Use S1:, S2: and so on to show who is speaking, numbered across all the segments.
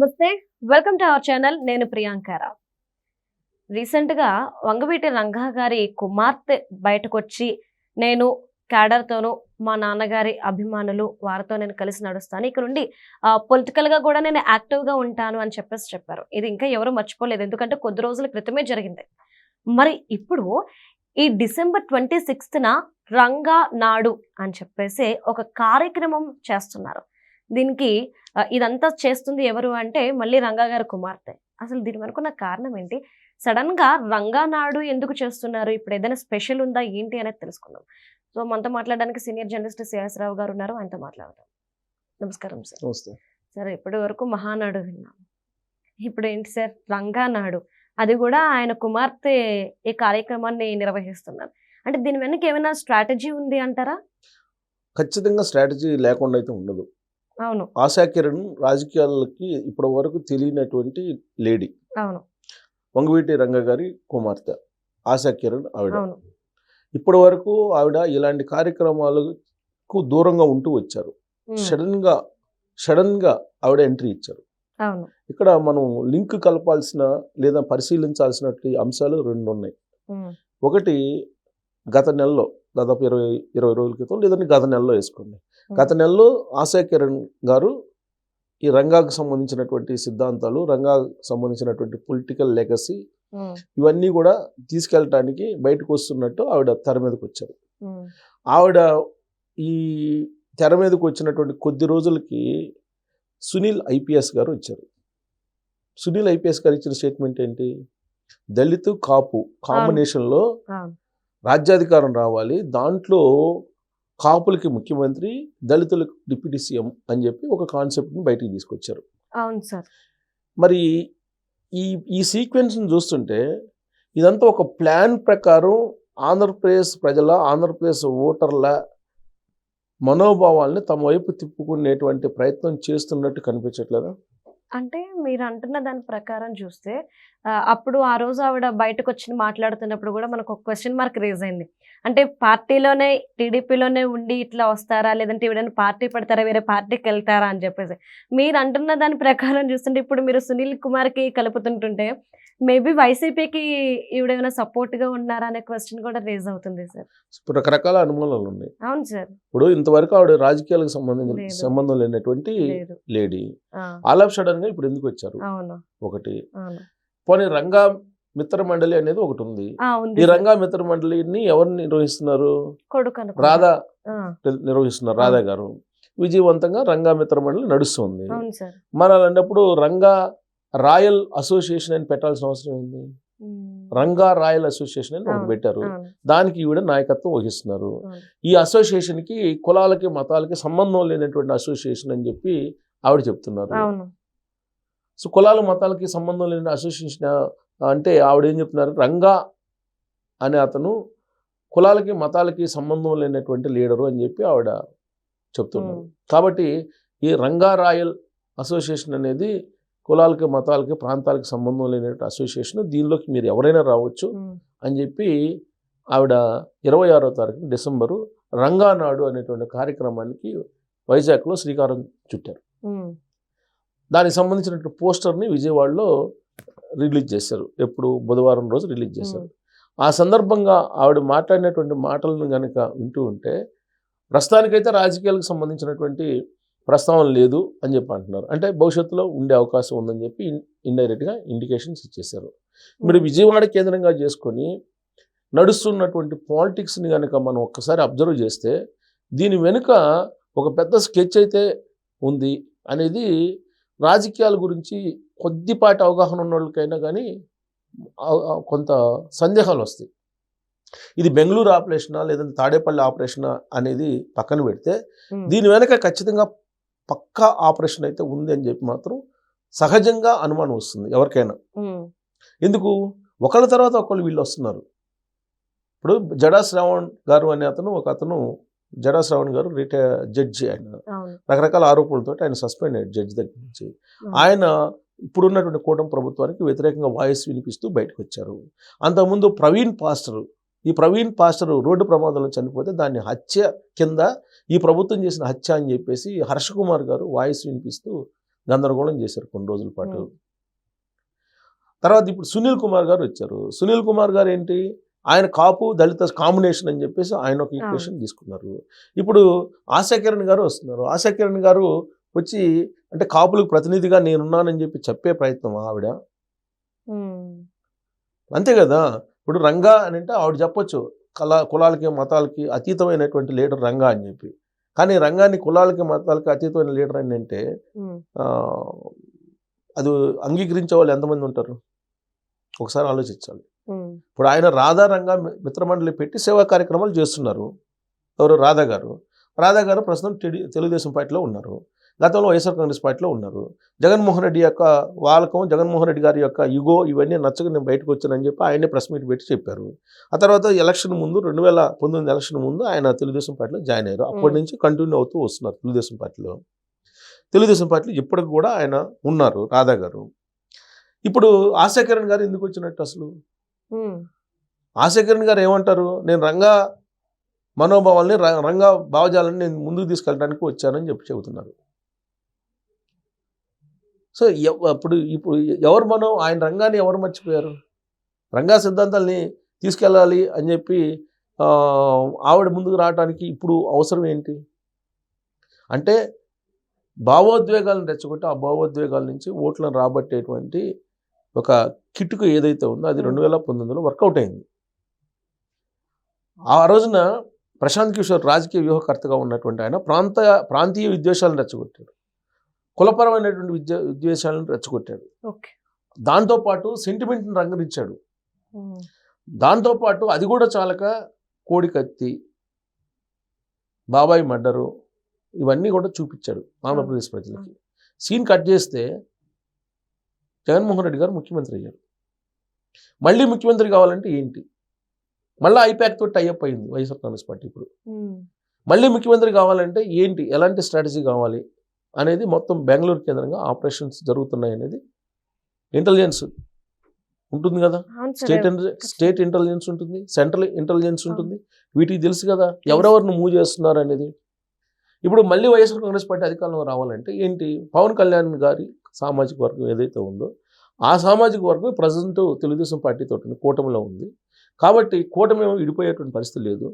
S1: నమస్తే. Welcome to our channel నేను ప్రియాంకారావు రీసెంట్గా వంగవీటి రంగా గారి కుమార్తె బయటకు వచ్చి నేను క్యాడర్తోనూ మా నాన్నగారి అభిమానులు వారితో నేను కలిసి నడుస్తాను. ఇక్కడ నుండి పొలిటికల్గా కూడా నేను యాక్టివ్గా ఉంటాను అని చెప్పేసి చెప్పారు. ఇది ఇంకా ఎవరు మర్చిపోలేదు. ఎందుకంటే కొద్ది రోజుల క్రితమే జరిగింది. మరి ఇప్పుడు ఈ డిసెంబర్ ట్వంటీ సిక్స్త్న రంగా నాడు అని చెప్పేసి ఒక కార్యక్రమం చేస్తున్నారు. దీనికి ఇదంతా చేస్తుంది ఎవరు అంటే మళ్ళీ రంగా గారి కుమార్తె. అసలు దీని వెనుకున్న కారణం ఏంటి? సడన్గా రంగా నాడు ఎందుకు చేస్తున్నారు? ఇప్పుడు ఏదైనా స్పెషల్ ఉందా? ఏంటి అనేది తెలుసుకుందాం. సో మనతో మాట్లాడడానికి సీనియర్ జర్నలిస్ట్ సిఎస్రావు గారు ఉన్నారు. ఆయనతో మాట్లాడదాం. నమస్కారం సార్. సరే ఇప్పటి వరకు మహానాడు విన్నాం. ఇప్పుడు ఏంటి సార్? రంగా నాడు అది కూడా ఆయన కుమార్తె ఈ కార్యక్రమాన్ని నిర్వహిస్తున్నారు. అంటే దీని వెనక ఏమైనా స్ట్రాటజీ ఉంది అంటారా?
S2: ఖచ్చితంగా స్ట్రాటజీ లేకుండా అయితే ఉండదు.
S1: అవును.
S2: ఆశా కిరణ్ రాజకీయాలకి ఇప్పటి వరకు తెలియనటువంటి లేడీ.
S1: అవును.
S2: వంగవీటి రంగ గారి కుమార్తె ఆశా కిరణ్ ఆవిడ. ఇప్పటి వరకు ఆవిడ ఇలాంటి కార్యక్రమాలకు దూరంగా ఉంటూ వచ్చారు. సడన్గా సడన్గా ఆవిడ ఎంట్రీ ఇచ్చారు. ఇక్కడ మనం లింక్ కలపాల్సిన లేదా పరిశీలించాల్సినటువంటి అంశాలు రెండు ఉన్నాయి ఒకటి గత నెలలో దాదాపు ఇరవై ఇరవై రోజుల క్రితం లేదంటే గత నెలలో వేసుకోండి. గత నెలలో ఆశా కిరణ్ గారు ఈ రంగాకు సంబంధించినటువంటి సిద్ధాంతాలు రంగాకు సంబంధించినటువంటి పొలిటికల్ లెగసీ ఇవన్నీ కూడా తీసుకెళ్ళటానికి బయటకు వస్తున్నట్టు ఆవిడ తెర మీదకి వచ్చారు. ఆవిడ ఈ తెర మీదకి వచ్చినటువంటి కొద్ది రోజులకి సునీల్ ఐపీఎస్ గారు వచ్చారు. సునీల్ ఐపీఎస్ గారు ఇచ్చిన స్టేట్మెంట్ ఏంటి? దళిత్ కాపు కాంబినేషన్లో రాజ్యాధికారం రావాలి దాంట్లో కాపులకి ముఖ్యమంత్రి దళితులకు డిప్యూటీ సీఎం అని చెప్పి ఒక కాన్సెప్ట్ని బయటికి తీసుకొచ్చారు.
S1: అవును సార్.
S2: మరి ఈ ఈ సీక్వెన్స్ని చూస్తుంటే ఇదంతా ఒక ప్లాన్ ప్రకారం ఆంధ్రప్రదేశ్ ప్రజల ఆంధ్రప్రదేశ్ ఓటర్ల మనోభావాల్ని తమ వైపు తిప్పుకునేటువంటి ప్రయత్నం చేస్తున్నట్టు కనిపించట్లేదా?
S1: అంటే మీరు అంటున్న దాని ప్రకారం చూస్తే అప్పుడు ఆ రోజు ఆవిడ బయటకు వచ్చి మాట్లాడుతున్నప్పుడు కూడా మనకు ఒక క్వశ్చన్ మార్క్ రేజ్ అయింది. అంటే పార్టీలోనే టీడీపీలోనే ఉండి ఇట్లా వస్తారా? లేదంటే ఎవడైనా పార్టీ పెడతారా? వేరే పార్టీకి వెళ్తారా? అని చెప్పేసి. మీరు అంటున్న దాని ప్రకారం చూస్తుంటే ఇప్పుడు మీరు సునీల్ కుమార్కి కలుపుతుంటుంటే మేబీ వైసీపీకి ఈవిడేమైనా support గా ఉన్నారా అనే క్వశ్చన్ కూడా రేజ్ అవుతుంది సార్.
S2: ఇప్పుడు రకరకాల అనుమానాలు ఉన్నాయి.
S1: అవును సార్.
S2: ఇప్పుడు ఇంతవరకు ఆవిడ రాజకీయాలకు సంబంధించిన. సంబంధం లేనటువంటి లేడీ ఆల్ ఆఫ్ సడన్గా ఇప్పుడు ఎందుకు వచ్చారు? ఒకటి. పోనీ రంగా మిత్ర మండలి అనేది ఒకటి ఉంది. ఈ. రంగా మిత్ర మండలిని ఎవరు నిర్వహిస్తున్నారు. రాధా నిర్వహిస్తున్నారు రాధా గారు. విజయవంతంగా రంగా మిత్ర మండలి నడుస్తుంది. మరి అలాంటప్పుడు రంగా రాయల్ అసోసియేషన్ అని పెట్టాల్సిన అవసరం ఉంది రంగా రాయల్ అసోసియేషన్ అని ఒకటి. పెట్టారు. దానికి ఈవిడ నాయకత్వం వహిస్తున్నారు. ఈ అసోసియేషన్కి కులాలకి మతాలకి సంబంధం లేనటువంటి అసోసియేషన్ అని చెప్పి ఆవిడ చెప్తున్నారు. సో కులాల మతాలకి సంబంధం లేని అసోసియేషన్ అంటే ఆవిడ ఏం చెప్తున్నారు? రంగా అనే అతను కులాలకి మతాలకి సంబంధం లేనటువంటి లీడరు అని చెప్పి ఆవిడ చెప్తున్నారు. కాబట్టి ఈ రంగా రాయల్ అసోసియేషన్ అనేది కులాలకి మతాలకి ప్రాంతాలకి సంబంధం లేనటువంటి అసోసియేషన్ దీనిలోకి మీరు ఎవరైనా రావచ్చు అని చెప్పి ఆవిడ ఇరవై ఆరో తారీఖు డిసెంబరు రంగానాడు అనేటువంటి కార్యక్రమానికి వైజాగ్లో శ్రీకారం చుట్టారు. దానికి సంబంధించినటువంటి పోస్టర్ని విజయవాడలో రిలీజ్ చేశారు. ఎప్పుడు? బుధవారం రోజు రిలీజ్ చేశారు. ఆ సందర్భంగా ఆవిడ మాట్లాడినటువంటి మాటలను కనుక వింటూ ఉంటే ప్రస్తుతానికైతే రాజకీయాలకు సంబంధించినటువంటి ప్రస్తావన లేదు అని చెప్పి అంటున్నారు. అంటే భవిష్యత్తులో ఉండే అవకాశం ఉందని చెప్పి ఇండైరెక్ట్గా ఇండికేషన్స్ ఇచ్చేశారు. మీరు విజయవాడ కేంద్రంగా చేసుకొని నడుస్తున్నటువంటి పాలిటిక్స్ని కనుక మనం ఒక్కసారి అబ్జర్వ్ చేస్తే దీని వెనుక ఒక పెద్ద స్కెచ్ అయితే ఉంది అనేది రాజకీయాల గురించి కొద్దిపాటి అవగాహన ఉన్న వాళ్ళకైనా కానీ కొంత సందేహాలు వస్తాయి. ఇది బెంగళూరు ఆపరేషనా లేదంటే తాడేపల్లి ఆపరేషనా అనేది పక్కన పెడితే
S1: ఉమ్,
S2: దీని వెనక ఖచ్చితంగా పక్కా ఆపరేషన్ అయితే ఉంది అని చెప్పి మాత్రం సహజంగా అనుమానం వస్తుంది ఎవరికైనా. ఎందుకు? ఒకళ్ళ తర్వాత ఒకళ్ళు వీళ్ళు వస్తున్నారు. ఇప్పుడు జడా శ్రావణ్ గారు అనే అతను ఒక అతను జడా శ్రావణ్ గారు రిటైర్ జడ్జి ఆయన. రకరకాల ఆరోపణలతో ఆయన సస్పెండ్ అయ్యాడు జడ్జి దగ్గర నుంచి. ఆయన ఇప్పుడున్నటువంటి కూటమి ప్రభుత్వానికి వ్యతిరేకంగా వాయిస్ వినిపిస్తూ బయటకు వచ్చారు అంతకుముందు ప్రవీణ్ పాస్టర్ ఈ ప్రవీణ్ పాస్టర్ రోడ్డు ప్రమాదంలో చనిపోతే దాన్ని హత్య కింద ఈ ప్రభుత్వం చేసిన హత్య అని చెప్పేసి హర్ష కుమార్ గారు వాయిస్ వినిపిస్తూ గందరగోళం చేశారు కొన్ని రోజుల పాటు. తర్వాత ఇప్పుడు సునీల్ కుమార్ గారు వచ్చారు. సునీల్ కుమార్ గారు ఏంటి? ఆయన కాపు దళిత కాంబినేషన్ అని చెప్పేసి ఆయన ఒక ఈక్వేషన్ తీసుకున్నారు. ఇప్పుడు ఆశా కిరణ్ గారు వస్తున్నారు. ఆశా కిరణ్ గారు వచ్చి అంటే కాపులకు ప్రతినిధిగా నేనున్నానని చెప్పి చెప్పే ప్రయత్నం ఆవిడ. అంతే కదా? ఇప్పుడు రంగా అని అంటే ఆవిడ చెప్పొచ్చు. కళ కులాలకి మతాలకి అతీతమైనటువంటి లీడర్ రంగా అని చెప్పి. కానీ రంగాన్ని కులాలకి మతాలకి అతీతమైన లీడర్ అని అంటే
S1: ఉమ్.
S2: ఆ, అది అంగీకరించే వాళ్ళు ఎంతమంది ఉంటారు? ఒకసారి ఆలోచించాలి. ఇప్పుడు ఆయన రాధా రంగా మిత్రమండలి పెట్టి సేవా కార్యక్రమాలు చేస్తున్నారు. ఎవరు? రాధా గారు. రాధా గారు ప్రస్తుతం తెలుగుదేశం పార్టీలో ఉన్నారు. గతంలో వైఎస్ఆర్ కాంగ్రెస్ పార్టీలో ఉన్నారు. జగన్మోహన్ రెడ్డి యొక్క వాళ్ళకం జగన్మోహన్ రెడ్డి గారి యొక్క యుగో ఇవన్నీ నచ్చక నేను బయటకు వచ్చానని చెప్పి ఆయనే ప్రెస్ మీట్ పెట్టి చెప్పారు. ఆ తర్వాత ఎలక్షన్ ముందు రెండు వేల పంతొమ్మిది ఎలక్షన్ ముందు ఆయన తెలుగుదేశం పార్టీలో జాయిన్ అయ్యారు. అప్పటి. నుంచి కంటిన్యూ అవుతూ వస్తున్నారు తెలుగుదేశం పార్టీలో. తెలుగుదేశం పార్టీలో ఇప్పటికి కూడా ఆయన ఉన్నారు రాధా గారు. ఇప్పుడు ఆశా కిరణ్ గారు ఎందుకు వచ్చినట్టు అసలు?
S1: ఉమ్.
S2: ఆశా కిరణ్ గారు ఏమంటారు? నేను రంగా మనోభావాల్ని రంగా భావజాలని నేను ముందుకు తీసుకెళ్ళడానికి వచ్చానని చెప్పి చెబుతున్నారు. సో అప్పుడు ఇప్పుడు ఎవరు మనం? ఆయన రంగాన్ని ఎవరు మర్చిపోయారు? రంగా సిద్ధాంతాల్ని తీసుకెళ్ళాలి అని చెప్పి ఆవిడ ముందుకు రావడానికి ఇప్పుడు అవసరం ఏంటి? అంటే భావోద్వేగాలను రెచ్చగొట్టి ఆ భావోద్వేగాల నుంచి ఓట్లను రాబట్టేటువంటి ఒక కిటుకు ఏదైతే ఉందో అది రెండు వేల పంతొమ్మిదిలో వర్కౌట్ అయింది. ఆ రోజున ప్రశాంత్ కిషోర్ రాజకీయ వ్యూహకర్తగా ఉన్నటువంటి ఆయన ప్రాంత ప్రాంతీయ విద్వేషాలను రెచ్చగొట్టాడు. కులపరమైనటువంటి విద్య విద్వేషాలను రెచ్చగొట్టాడు. దాంతోపాటు సెంటిమెంట్ని రంగరించాడు. దాంతోపాటు అది కూడా చాలక కోడి కత్తి బాబాయ్ మర్డరు ఇవన్నీ కూడా చూపించాడు ఆంధ్రప్రదేశ్ ప్రజలకి. సీన్ కట్ చేస్తే జగన్మోహన్ రెడ్డి గారు ముఖ్యమంత్రి అయ్యారు. మళ్ళీ ముఖ్యమంత్రి కావాలంటే ఏంటి? మళ్ళీ ఐపాక్ తోటి టైఅప్ అయింది వైఎస్ఆర్ కాంగ్రెస్ పార్టీ ఇప్పుడు. మళ్ళీ ముఖ్యమంత్రి కావాలంటే ఏంటి? ఎలాంటి స్ట్రాటజీ కావాలి? అనేది మొత్తం బెంగళూరు కేంద్రంగా ఆపరేషన్స్ జరుగుతున్నాయి అనేది ఇంటెలిజెన్స్ ఉంటుంది కదా. స్టేట్ స్టేట్ ఇంటెలిజెన్స్ ఉంటుంది సెంట్రల్ ఇంటెలిజెన్స్ ఉంటుంది. వీటికి తెలుసు కదా ఎవరెవరిని మూవ్ చేస్తున్నారు అనేది ఇప్పుడు మళ్ళీ వైఎస్ఆర్ కాంగ్రెస్ పార్టీ అధికారంలో రావాలంటే ఏంటి? పవన్ కళ్యాణ్ గారి సామాజిక వర్గం ఏదైతే ఉందో ఆ సామాజిక వర్గం ప్రజెంట్ తెలుగుదేశం పార్టీతో ఉంది కూటమిలో ఉంది. కాబట్టి కూటమి విడిపోయేటువంటి పరిస్థితి లేదు.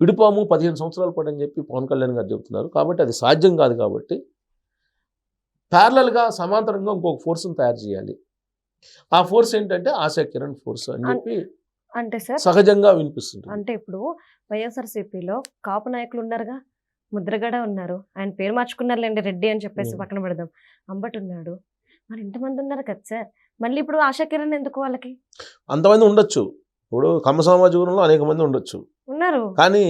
S2: విడిపోము పదిహేను సంవత్సరాల పాటు అని చెప్పి పవన్ కళ్యాణ్ గారు చెబుతున్నారు. కాబట్టి అది సాధ్యం కాదు కాబట్టి ప్యారలల్గా సమాంతరంగా ఇంకొక ఫోర్స్ని తయారు చేయాలి. ఆ ఫోర్స్ ఏంటంటే ఆశా కిరణ్ ఫోర్స్ అని చెప్పి
S1: అంటే సార్
S2: సహజంగా వినిపిస్తుంది.
S1: అంటే ఇప్పుడు వైఎస్ఆర్సీపీలో కాపు నాయకులు ఉన్నారుగా ముద్రగడ ఉన్నారు ఆయన పేరు మార్చుకున్నారులేండి రెడ్డి అని చెప్పేసి. పక్కన పెడదాం. అంబటి ఉన్నాడు. మరి ఇంతమంది ఉన్నారు కదా సార్ మళ్ళీ ఇప్పుడు ఆశా కిరణ్ ఎందుకు వాళ్ళకి?
S2: అంతమంది ఉండొచ్చు. ఇప్పుడు కమ్మ సమాజ వర్గంలో అనేక మంది ఉండొచ్చు.
S1: ఉన్నారు.
S2: కానీ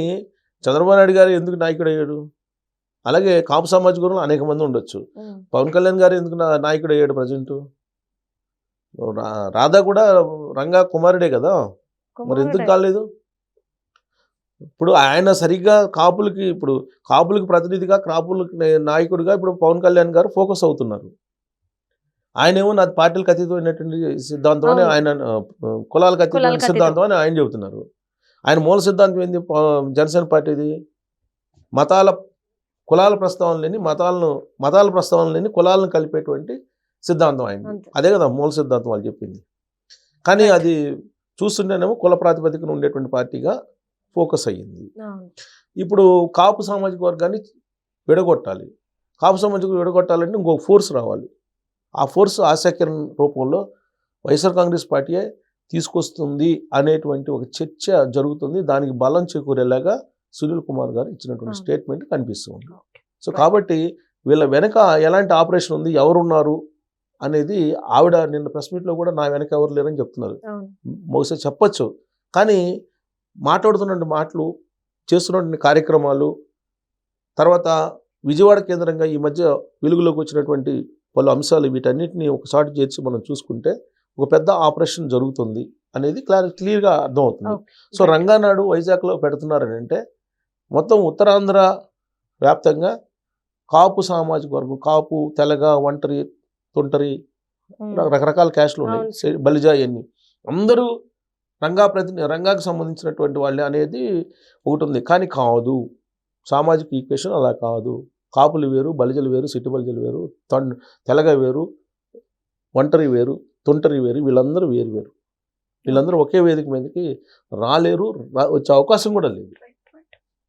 S2: చంద్రబాబు నాయుడు గారు ఎందుకు నాయకుడు అయ్యాడు అలాగే కాపు సమాజ వర్గంలో అనేక మంది ఉండొచ్చు. పవన్ కళ్యాణ్ గారు ఎందుకు నాయకుడు అయ్యాడు ప్రజెంట్ రాధా కూడా రంగా కుమారుడే కదా మరి ఎందుకు. కాలేదు ఇప్పుడు ఆయన సరిగ్గా కాపులకి ఇప్పుడు కాపులకి ప్రతినిధిగా కాపులకి నాయకుడిగా ఇప్పుడు పవన్ కళ్యాణ్ గారు ఫోకస్ అవుతున్నారు ఆయనేమో నాది పార్టీలకు అతీతమైనటువంటి సిద్ధాంతం అని. ఆయన కులాలకు అతీతమైన. సిద్ధాంతం అని ఆయన చెబుతున్నారు ఆయన మూల సిద్ధాంతం ఏంది జనసేన పార్టీది మతాల కులాల ప్రస్తావన లేని మతాలను మతాల ప్రస్తావన లేని కులాలను కలిపేటువంటి సిద్ధాంతం ఆయన
S1: అంతే.
S2: అదే కదా మూల సిద్ధాంతం వాళ్ళు చెప్పింది కానీ. అది చూస్తుంటేనేమో కుల ప్రాతిపదికన ఉండేటువంటి పార్టీగా ఫోకస్ అయ్యింది. ఇప్పుడు కాపు సామాజిక వర్గాన్ని విడగొట్టాలి కాపు సామాజిక విడగొట్టాలంటే ఇంకో ఫోర్స్ రావాలి ఆ ఫోర్స్ ఆశాకిరణ్ రూపంలో వైఎస్ఆర్ కాంగ్రెస్ పార్టీయే తీసుకొస్తుంది అనేటువంటి ఒక చర్చ జరుగుతుంది దానికి బలం చేకూరేలాగా సునీల్ కుమార్ గారు ఇచ్చినటువంటి. స్టేట్మెంట్ కనిపిస్తుంది
S1: ఓకే.
S2: సో కాబట్టి వీళ్ళ వెనక ఎలాంటి ఆపరేషన్ ఉంది ఎవరున్నారు అనేది ఆవిడ నిన్న ప్రెస్ మీట్లో కూడా నా వెనక ఎవరు లేరని చెప్తున్నారు. బహుశా చెప్పచ్చు కానీ మాట్లాడుతున్న మాటలు చేస్తున్నటువంటి కార్యక్రమాలు తర్వాత విజయవాడ కేంద్రంగా ఈ మధ్య వెలుగులోకి వచ్చినటువంటి పలు అంశాలు వీటన్నిటిని ఒకసారి చేర్చి మనం చూసుకుంటే ఒక పెద్ద ఆపరేషన్ జరుగుతుంది అనేది క్లారి క్లియర్గా అర్థమవుతుంది. సో రంగానాడు వైజాగ్లో పెడుతున్నారని అంటే మొత్తం ఉత్తరాంధ్ర వ్యాప్తంగా కాపు సామాజిక వర్గం కాపు తెలగ ఒంటరి తొంటరి. రకరకాల క్యాస్ట్లు ఉన్నాయి. బలిజా ఇవన్నీ అందరూ రంగా ప్రతి రంగాకు సంబంధించినటువంటి వాళ్ళే అనేది ఒకటి ఉంది. కానీ కాదు. సామాజిక ఈక్వేషన్ అలా కాదు. కాపులు వేరు బలిజలు వేరు సిట్టి బలిజలు వేరు తెలగ వేరు ఒంటరి వేరు తొంటరి వేరు వీళ్ళందరూ వేరు వేరు. వీళ్ళందరూ ఒకే వేదిక మీదకి రాలేరు వచ్చే అవకాశం కూడా లేదు.